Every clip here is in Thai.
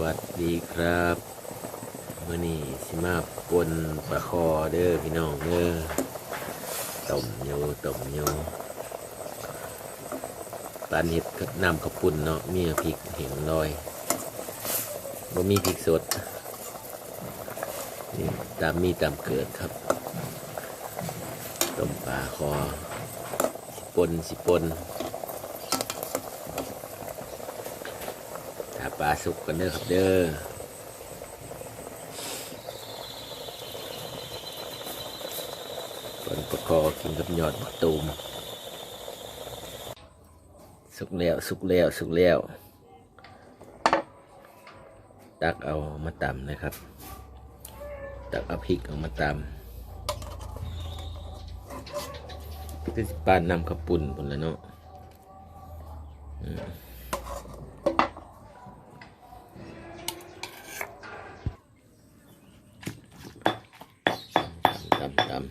วัสดีครับมื่อนี้สิมาปนปลาคอเด้อพี่น้องเด้อต้มโยต้มโยปลาเห็ดกับน้ำข้าวปุ้นเนาะมีพริกเห็นลอยบ่มีพริกสดนี่ตามมีตามเกิดครับ ต้มปลาคอ สิปนสิปน ถ้าป ลาสุกกันเด้อครับเด้อปนประคอกินกับยอดมะตูมสุกแล้วสุกแล้วสุกแล้วตักเอามาตำนะครับ ตักเอาพริกเอามาตำคือสิป้านนำข้าวปุ่นปุ่นแล้วเนาะอืม ตำตำ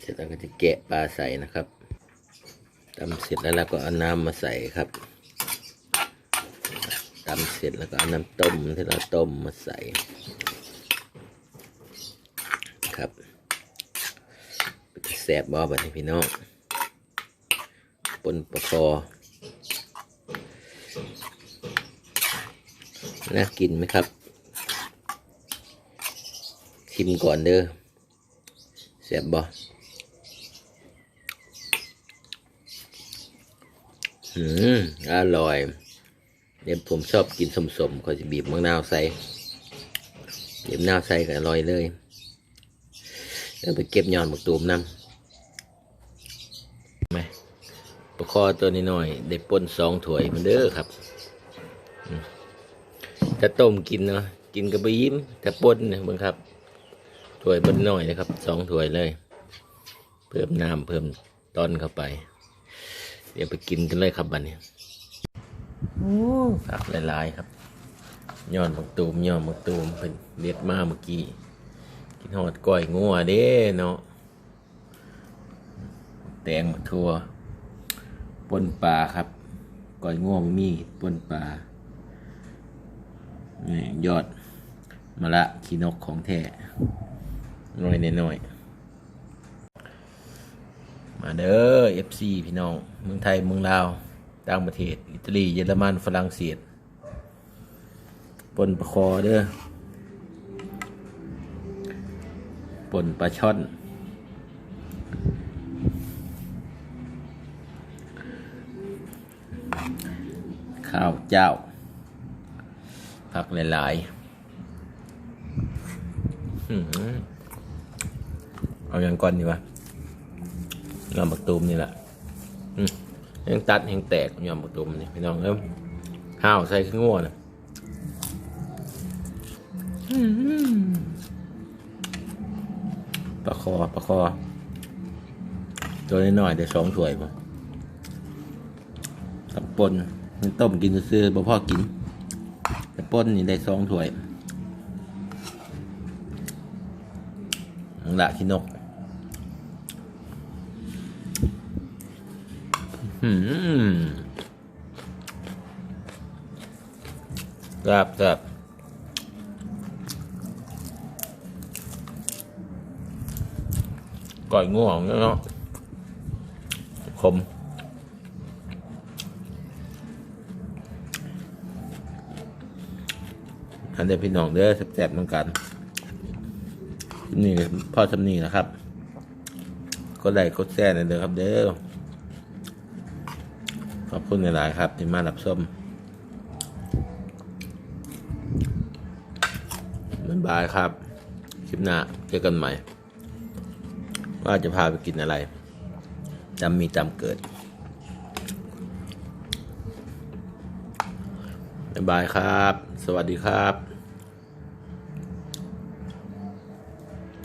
เสร็จแล้ว ก็จะแกะปลาใส่นะครับตำเสร็จแล้วเราก็เอาน้ำมาใส่ครับตำเสร็จแล้วก็เอาน้ำต้มที่เราต้มมาใส่ครับแสบบ่บัดนี้พี่น้องปนปลาคอน่ากินไหมครับชิมก่อนเด้อแสบบ่อืมอร่อยเดี๋ยวผมชอบกินสมๆก็จะบีบมะนาวใส่บีบมะนาวใส่ก็อร่อยเลยแล้วไปเก็บยอดหมกตูมน้ำไหมปลาคอตัวนี้หน่อยได้ป่นสองถ้วยมันเด้อครับถ้าต้มกินเนาะกินกับไปยิ้มถ้าป่นเนี่ยบังครับถ้วยบนน้อยนะครับสองถ้วยเลย เพิ่มน้ำเพิ่มตอนเข้าไป เดี๋ยวไปกินกันเลยครับบันนี้ผักหลายๆครับย้อนบักตูมย้อนบักตูมเป็นเด็ดมาเมื่อกี้กินหอดก้อยงัวเด้เนาะแตงมะทั่วปนปลาครับก้อยงัวมันมีปนปลานี่ยอดมะละขีนกของแท้น้อยน้อยๆ มาเด้อ FC พี่น้อง เมืองไทย เมืองลาว ต่างประเทศ อิตาลี เยอรมัน ฝรั่งเศสปนปลาคอเด้อปนปลาช่อน ข้าวเจ้า ผักหลายๆเอาอย่างก่อนดีกว่าะงาบักตูมนี่แหละยังตัดยังแตกยอมบักตูมนี่พี่น้องเริ่มห้าวใส่ขึ้นงัวนะอื้อหือปลาคอปลาคอ ตัวน้อยๆเดี๋ยวสองถ้วยป่ะกับปนมันต้มกินซื้อบ่พ่อกิน แต่ปนนี่ได้สองถ้วยหละขี้นก อืม ครับครับก่อยง่วงเนาะคมอันเดียพี่น้องเด้อแซ่บๆเหมือนกันนี่พ่อทำนี่นะครับ ก็ได้กดแซ่ในอยเด้อครับเด้อ ขอบคุณหลาย ๆ ครับ ที่มารับส้มบ๊ายบายครับ คลิปหน้าเจอกันใหม่ ว่าจะพาไปกินอะไรจำมีจำเกิดบ๊ายบายครับ สวัสดีครับ